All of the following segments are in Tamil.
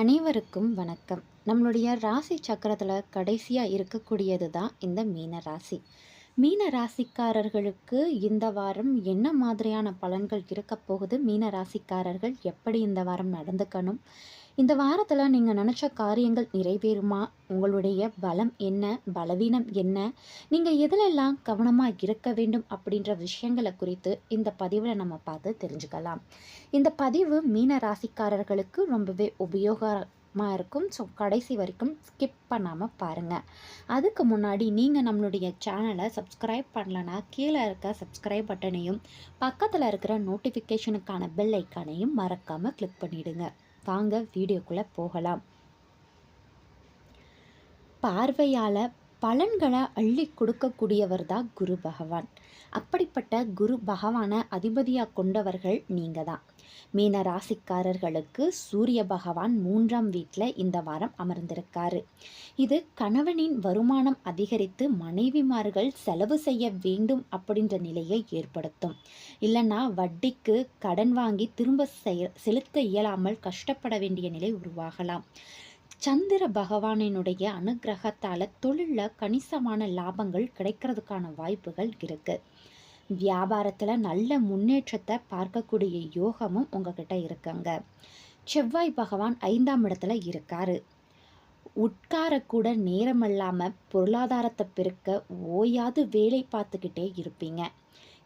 அனைவருக்கும் வணக்கம். நம்மளுடைய ராசி சக்கரத்தில் கடைசியாக இருக்கக்கூடியது தான் இந்த மீன ராசி. மீன ராசிக்காரர்களுக்கு இந்த வாரம் என்ன மாதிரியான பலன்கள் இருக்க போகுது? மீன ராசிக்காரர்கள் எப்படி இந்த வாரம் நடந்துக்கணும்? இந்த வாரத்தில் நீங்கள் நினச்ச காரியங்கள் நிறைவேறுமா? உங்களுடைய பலம் என்ன? பலவீனம் என்ன? நீங்கள் எதிலெல்லாம் கவனமாக இருக்க வேண்டும் அப்படின்ற விஷயங்களை குறித்து இந்த பதிவில் நம்ம பார்த்து தெரிஞ்சுக்கலாம். இந்த பதிவு மீன ராசிக்காரர்களுக்கு ரொம்பவே உபயோகமாக இருக்கும். ஸோ கடைசி வரைக்கும் ஸ்கிப் பண்ணாமல் பாருங்கள் அதுக்கு முன்னாடி நீங்கள் நம்மளுடைய சேனலை சப்ஸ்கிரைப் பண்ணலனா கீழே இருக்க சப்ஸ்கிரைப் பட்டனையும் பக்கத்தில் இருக்கிற நோட்டிஃபிகேஷனுக்கான பெல் ஐக்கானையும் மறக்காமல் கிளிக் பண்ணிவிடுங்க வாங்க வீடியோக்குள்ளே போகலாம். பார்வையால் பலன்களை அள்ளி கொடுக்கக்கூடியவர் தான் குரு பகவான். அப்படிப்பட்ட குரு பகவானை அதிபதியாக கொண்டவர்கள் நீங்கள் தான் மீன ராசிக்காரர்களுக்கு சூரிய பகவான் மூன்றாம் வீட்டில் இந்த வாரம் அமர்ந்திருக்காரு. இது கணவனின் வருமானம் அதிகரித்து மனைவிமார்கள் செலவு செய்ய வேண்டும் அப்படின்ற நிலையை ஏற்படுத்தும். இல்லைன்னா வட்டிக்கு கடன் வாங்கி திரும்ப செலுத்த இயலாமல் கஷ்டப்பட வேண்டிய நிலை உருவாகலாம். சந்திர பகவானினுடைய அனுகிரகத்தால் தொழிலில் கணிசமான லாபங்கள் கிடைக்கிறதுக்கான வாய்ப்புகள் இருக்குது வியாபாரத்தில் நல்ல முன்னேற்றத்தை பார்க்கக்கூடிய யோகமும் உங்ககிட்ட இருக்குங்க. செவ்வாய் பகவான் ஐந்தாம் இடத்துல இருக்காரு. உட்காரக்கூட நேரம் இல்லாமல் பொருளாதாரத்தை பெருக்க ஓயாது வேலை பார்த்துக்கிட்டே இருப்பீங்க.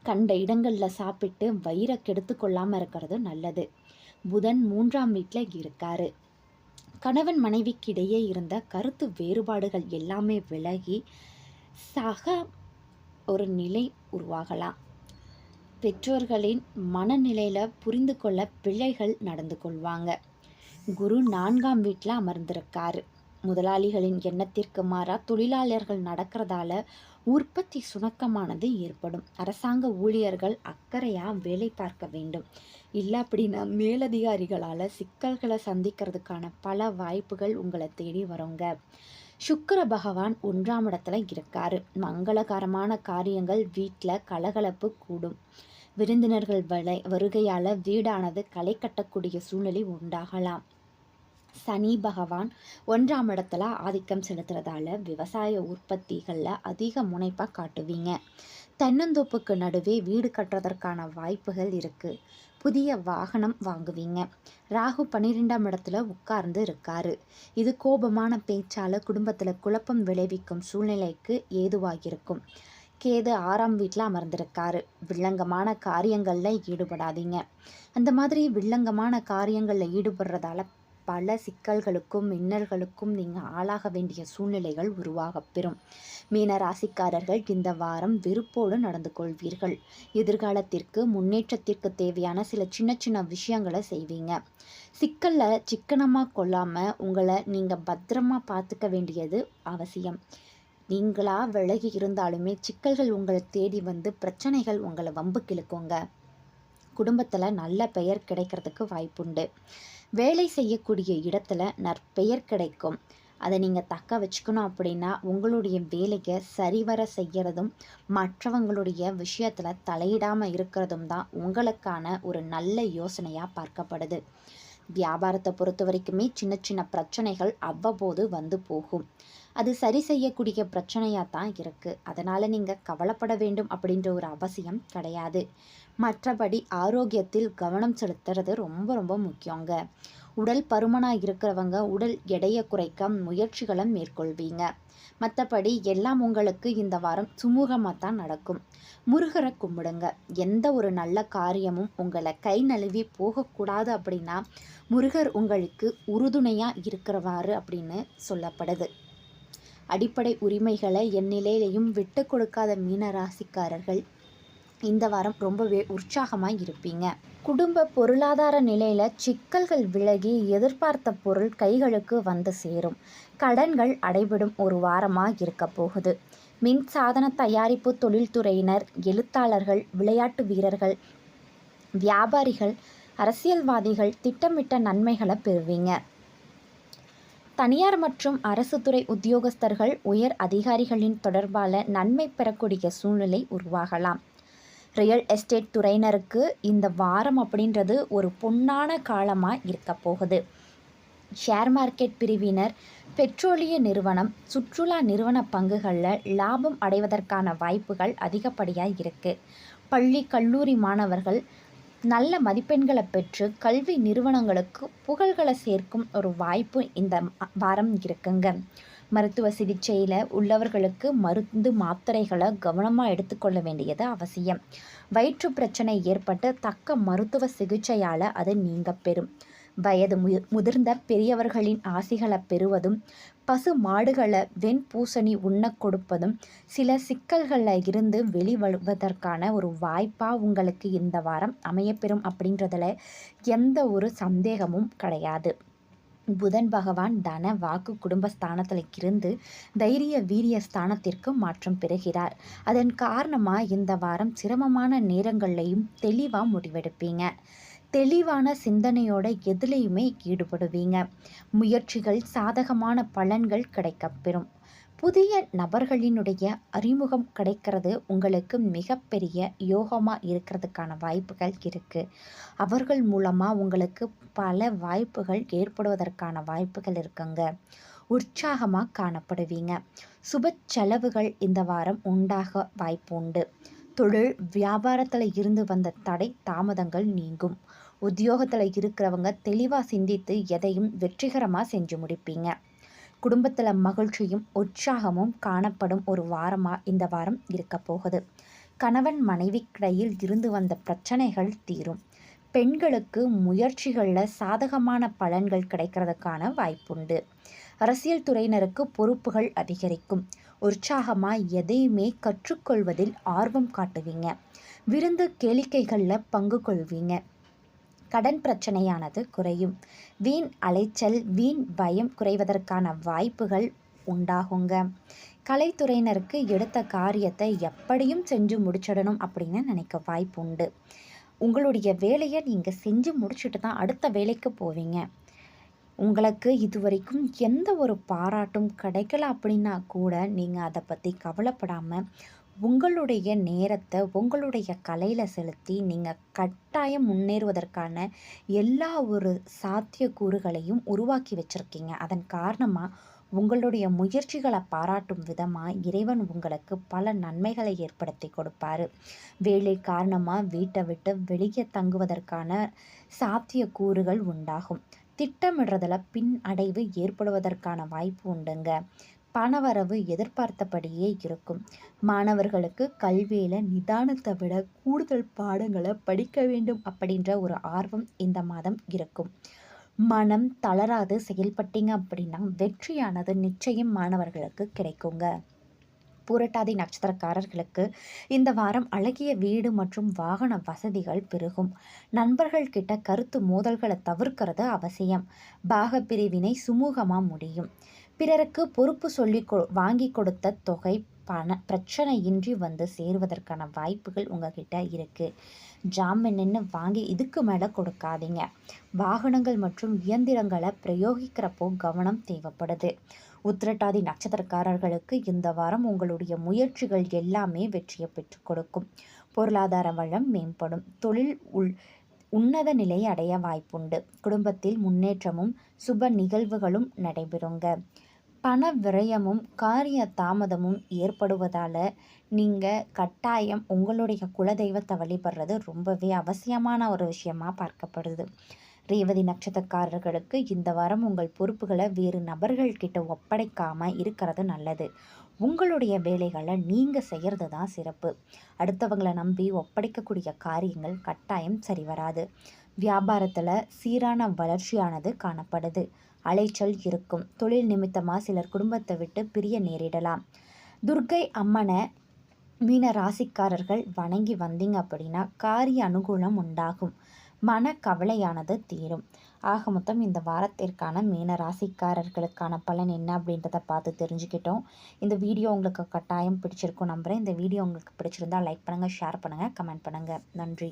கண்ட இடங்களில் சாப்பிட்டு வயிறை கெடுத்து கொள்ளாமல் இருக்கிறது நல்லது. புதன் மூன்றாம் வீட்டில் இருக்காரு. கணவன் மனைவிக்கிடையே இருந்த கருத்து வேறுபாடுகள் எல்லாமே விலகி சக ஒரு நிலை உருவாகலாம். பெற்றோர்களின் மனநிலையில் புரிந்து கொள்ள பிள்ளைகள் நடந்து கொள்வாங்க. குரு நான்காம் வீட்டில் அமர்ந்திருக்காரு. முதலாளிகளின் எண்ணத்திற்கு மாறாக தொழிலாளர்கள் நடக்கிறதால உற்பத்தி சுணக்கமானது ஏற்படும். அரசாங்க ஊழியர்கள் அக்கறையாக வேலை பார்க்க வேண்டும். இல்லை அப்படின்னா மேலதிகாரிகளால் சிக்கல்களை சந்திக்கிறதுக்கான பல வாய்ப்புகள் உங்களை தேடி வருங்க. சுக்கர பகவான் ஒன்றாம் இடத்துல இருக்காரு. மங்களகரமான காரியங்கள் வீட்டில் கலகலப்பு கூடும். விருந்தினர்கள் வலை வருகையால் வீடானது களை கட்டக்கூடிய சூழ்நிலை உண்டாகலாம். சனி பகவான் ஒன்றாம் இடத்துல ஆதிக்கம் செலுத்துறதால விவசாய உற்பத்திகளில் அதிக முனைப்பாக காட்டுவீங்க. தென்னந்தோப்புக்கு நடுவே வீடு கட்டுறதற்கான வாய்ப்புகள் இருக்குது புதிய வாகனம் வாங்குவீங்க. ராகு பன்னிரெண்டாம் இடத்துல உட்கார்ந்து இருக்காரு. இது கோபமான பேச்சால் குடும்பத்தில் குழப்பம் விளைவிக்கும் சூழ்நிலைக்கு ஏதுவாகியிருக்கும் கேது ஆறாம் வீட்டில் அமர்ந்திருக்காரு. வில்லங்கமான காரியங்களில் ஈடுபடாதீங்க. அந்த மாதிரி வில்லங்கமான காரியங்களில் ஈடுபடுறதால பல சிக்கல்களுக்கும் மின்னல்களுக்கும் நீங்கள் ஆளாக வேண்டிய சூழ்நிலைகள் உருவாகப்பெறும் மீன ராசிக்காரர்கள் இந்த வாரம் வெறுப்போடு நடந்து கொள்வீர்கள். எதிர்காலத்திற்கு முன்னேற்றத்திற்கு தேவையான சில சின்ன சின்ன விஷயங்களை செய்வீங்க. சிக்கலை சிக்கனமாக கொள்ளாமல் உங்களை நீங்கள் பத்திரமா பார்த்துக்க வேண்டியது அவசியம். நீங்களாக விலகி இருந்தாலுமே சிக்கல்கள் உங்களை தேடி வந்து பிரச்சனைகள் உங்களை வம்பு கிழக்குங்க குடும்பத்தில் நல்ல பெயர் கிடைக்கிறதுக்கு வாய்ப்புண்டு. வேலை செய்யக்கூடிய இடத்துல நற்பெயர் கிடைக்கும். அதை நீங்கள் தக்க வச்சுக்கணும் அப்படின்னா உங்களுடைய வேலையை சரிவர செய்கிறதும் மற்றவங்களுடைய விஷயத்தில் தலையிடாமல் இருக்கிறதும் தான் உங்களுக்கான ஒரு நல்ல யோசனையாக பார்க்கப்படுது. வியாபாரத்தை பொறுத்த வரைக்குமே சின்ன சின்ன பிரச்சனைகள் அவ்வப்போது வந்து போகும். அது சரி செய்யக்கூடிய பிரச்சனையாக தான் இருக்குது அதனால் நீங்கள் கவலைப்பட வேண்டும் அப்படின்ற ஒரு அவசியம் கிடையாது. மற்றபடி ஆரோக்கியத்தில் கவனம் செலுத்துறது ரொம்ப ரொம்ப முக்கியங்க. உடல் பருமனாக இருக்கிறவங்க உடல் எடையை குறைக்க முயற்சிகளை மேற்கொள்வீங்க. மற்றபடி எல்லாம் உங்களுக்கு இந்த வாரம் சுமூகமாக தான் நடக்கும். முருகரை கும்பிடுங்க. எந்த ஒரு நல்ல காரியமும் உங்களை கை நழுவி போகக்கூடாது அப்படின்னா முருகர் உங்களுக்கு உறுதுணையாக இருக்கிறவாறு அப்படின்னு சொல்லப்படுது. அடிப்படை உரிமைகளை என் நிலையிலையும் விட்டு கொடுக்காத மீனராசிக்காரர்கள் இந்த வாரம் ரொம்பவே உற்சாகமாக இருப்பீங்க. குடும்ப பொருளாதார நிலையில் சிக்கல்கள் விலகி எதிர்பார்த்த பொருள் கைகளுக்கு வந்து சேரும். கடன்கள் அடைபடும் ஒரு வாரமாக இருக்க போகுது. மின்சாதன தயாரிப்பு தொழில்துறையினர் எழுத்தாளர்கள் விளையாட்டு வீரர்கள் வியாபாரிகள் அரசியல்வாதிகள் திட்டமிட்ட நன்மைகளை பெறுவீங்க. தனியார் மற்றும் அரசு துறை உத்தியோகஸ்தர்கள் உயர் அதிகாரிகளின் தொடர்பால நன்மை பெறக்கூடிய சூழ்நிலை உருவாகலாம். ரியல் எஸ்டேட் துறையினருக்கு இந்த வாரம் அப்படின்றது ஒரு பொன்னான காலமாக இருக்க போகுது. ஷேர் மார்க்கெட் பிரிவினர் பெட்ரோலிய நிறுவனம் சுற்றுலா நிறுவன பங்குகளில் லாபம் அடைவதற்கான வாய்ப்புகள் அதிகப்படியாக இருக்குது பள்ளி கல்லூரி மாணவர்கள் நல்ல மதிப்பெண்களை பெற்று கல்வி நிறுவனங்களுக்கு புகழ்களை சேர்க்கும் ஒரு வாய்ப்பு இந்த வாரம் இருக்குங்க. மருத்துவ சிகிச்சையில் உள்ளவர்களுக்கு மருந்து மாத்திரைகளை கவனமாக எடுத்துக்கொள்ள வேண்டியது அவசியம். வயிற்று பிரச்சனை ஏற்பட்டு தக்க மருத்துவ சிகிச்சையால் அது நீங்க பெறும். வயது மு முதிர்ந்த பெரியவர்களின் ஆசிகளை பெறுவதும் பசு மாடுகளை வெண்பூசணி உண்ண கொடுப்பதும் சில சிக்கல்களில் இருந்து வெளிவருவதற்கான ஒரு வாய்ப்பாக உங்களுக்கு இந்த வாரம் அமையப்பெறும் அப்படின்றதுல எந்த ஒரு சந்தேகமும் கிடையாது. புதன் பகவான் தன வாக்கு குடும்பஸ்தானத்தில் இருந்து தைரிய வீரிய ஸ்தானத்திற்கு மாற்றம் பெறுகிறார். அதன் காரணமாக இந்த வாரம் சிரமமான நேரங்கள்லையும் தெளிவாக முடிவெடுப்பீங்க. தெளிவான சிந்தனையோட எதுலேயுமே ஈடுபடுவீங்க. முயற்சிகள் சாதகமான பலன்கள் கிடைக்கப்பெறும். புதிய நபர்களினுடைய அறிமுகம் கிடைக்கிறது. உங்களுக்கு மிகப்பெரிய யோகமாக இருக்கிறதுக்கான வாய்ப்புகள் இருக்குது அவர்கள் மூலமாக உங்களுக்கு பல வாய்ப்புகள் ஏற்படுவதற்கான வாய்ப்புகள் இருக்குங்க. உற்சாகமாக காணப்படுவீங்க. சுப செலவுகள் இந்த வாரம் உண்டாக வாய்ப்பு உண்டு. தொழில் வியாபாரத்தில் இருந்து வந்த தடை தாமதங்கள் நீங்கும். உத்தியோகத்தில் இருக்கிறவங்க தெளிவாக சிந்தித்து எதையும் வெற்றிகரமாக செஞ்சு முடிப்பீங்க. குடும்பத்தில் மகிழ்ச்சியும் உற்சாகமும் காணப்படும் ஒரு வாரமாக இந்த வாரம் இருக்க போகுது. கணவன் மனைவிக்கிடையில் இருந்து வந்த பிரச்சனைகள் தீரும். பெண்களுக்கு முயற்சிகளில் சாதகமான பலன்கள் கிடைக்கிறதுக்கான வாய்ப்புண்டு. அரசியல் துறையினருக்கு பொறுப்புகள் அதிகரிக்கும். உற்சாகமாக எதையுமே கற்றுக்கொள்வதில் ஆர்வம் காட்டுவீங்க. விருந்து கேளிக்கைகளில் பங்கு கொள்வீங்க. கடன் பிரச்சனையானது குறையும். வீண் அலைச்சல் வீண் பயம் குறைவதற்கான வாய்ப்புகள் உண்டாகுங்க. கலைத்துறையினருக்கு எடுத்த காரியத்தை எப்படியும் செஞ்சு முடிச்சிடணும் அப்படின்னு நினைக்க வாய்ப்பு உண்டு உங்களுடைய வேலையை நீங்கள் செஞ்சு முடிச்சுட்டு தான் அடுத்த வேலைக்கு போவீங்க. உங்களுக்கு இது வரைக்கும் எந்த ஒரு பாராட்டும் கிடைக்கல அப்படின்னா கூட நீங்கள் அதை பற்றி கவலைப்படாமல் உங்களுடைய நேரத்தை உங்களுடைய கலையில் செலுத்தி நீங்கள் கட்டாயம் முன்னேறுவதற்கான எல்லா ஒரு சாத்தியக்கூறுகளையும் உருவாக்கி வச்சுருக்கீங்க. அதன் காரணமாக உங்களுடைய முயற்சிகளை பாராட்டும் விதமாக இறைவன் உங்களுக்கு பல நன்மைகளை ஏற்படுத்தி கொடுப்பாரு. வேலை காரணமாக வீட்டை விட்டு வெளியே தங்குவதற்கான சாத்தியக்கூறுகள் உண்டாகும். திட்டமிடுறதில் பின் அடைவு ஏற்படுவதற்கான வாய்ப்பு உண்டுங்க. பணவரவு எதிர்பார்த்தபடியே இருக்கும். மாணவர்களுக்கு கல்வியில் நிதானத்தை விட கூடுதல் பாடங்களை படிக்க வேண்டும் அப்படின்ற ஒரு ஆர்வம் இந்த மாதம் இருக்கும். மனம் தளராது செயல்பட்டீங்க அப்படின்னா வெற்றியானது நிச்சயம் மாணவர்களுக்கு கிடைக்குங்க. பூரட்டாதி நட்சத்திரக்காரர்களுக்கு இந்த வாரம் அழகிய வீடு மற்றும் வாகன வசதிகள் பெருகும். நண்பர்கள் கிட்ட கருத்து மோதல்களை தவிர்க்கிறது அவசியம். பாக பிரிவினை சுமூகமாக முடியும். பிறருக்கு பொறுப்பு சொல்லி கொ வாங்கி கொடுத்த தொகை பண பிரச்சனையின்றி வந்து சேருவதற்கான வாய்ப்புகள் உங்ககிட்ட இருக்குது ஜாமீன்னு வாங்கி இதுக்கு மேலே கொடுக்காதீங்க. வாகனங்கள் மற்றும் இயந்திரங்களை பிரயோகிக்கிறப்போ கவனம் தேவைப்படுது. உத்திரட்டாதி நட்சத்திரக்காரர்களுக்கு இந்த வாரம் உங்களுடைய முயற்சிகள் எல்லாமே வெற்றியை பெற்றுக் கொடுக்கும். பொருளாதார வளம் மேம்படும். தொழில் உள் உன்னத நிலை அடைய வாய்ப்புண்டு. குடும்பத்தில் முன்னேற்றமும் சுப நிகழ்வுகளும் நடைபெறுங்க. பண விரயமும் காரிய தாமதமும் ஏற்படுவதால் நீங்கள் கட்டாயம் உங்களுடைய குலதெய்வத்தை வழிபடுறது ரொம்பவே அவசியமான ஒரு விஷயமாக பார்க்கப்படுது. ரேவதி நட்சத்திரக்காரர்களுக்கு இந்த வாரம் உங்கள் பொறுப்புகளை வேறு நபர்கள்கிட்ட ஒப்படைக்காமல் இருக்கிறது நல்லது. உங்களுடைய வேலைகளை நீங்கள் செய்கிறது தான் சிறப்பு. அடுத்தவங்களை நம்பி ஒப்படைக்கக்கூடிய காரியங்கள் கட்டாயம் சரி வராது. வியாபாரத்தில் சீரான வளர்ச்சியானது காணப்படுது. அலைச்சல் இருக்கும். தொழில் நிமித்தமாக சிலர் குடும்பத்தை விட்டு பிரிய நேரிடலாம். துர்க்கை அம்மனை மீன ராசிக்காரர்கள் வணங்கி வந்தீங்க அப்படின்னா காரிய அனுகூலம் உண்டாகும். மன கவலையானது தீரும். ஆக மொத்தம் இந்த வாரத்திற்கான மீன ராசிக்காரர்களுக்கான பலன் என்ன அப்படின்றத பார்த்து தெரிஞ்சுக்கிட்டோம். இந்த வீடியோ உங்களுக்கு கட்டாயம் பிடிச்சிருக்கும் நம்புகிறேன் இந்த வீடியோ உங்களுக்கு பிடிச்சிருந்தால் லைக் பண்ணுங்கள் ஷேர் பண்ணுங்கள் கமெண்ட் பண்ணுங்கள் நன்றி.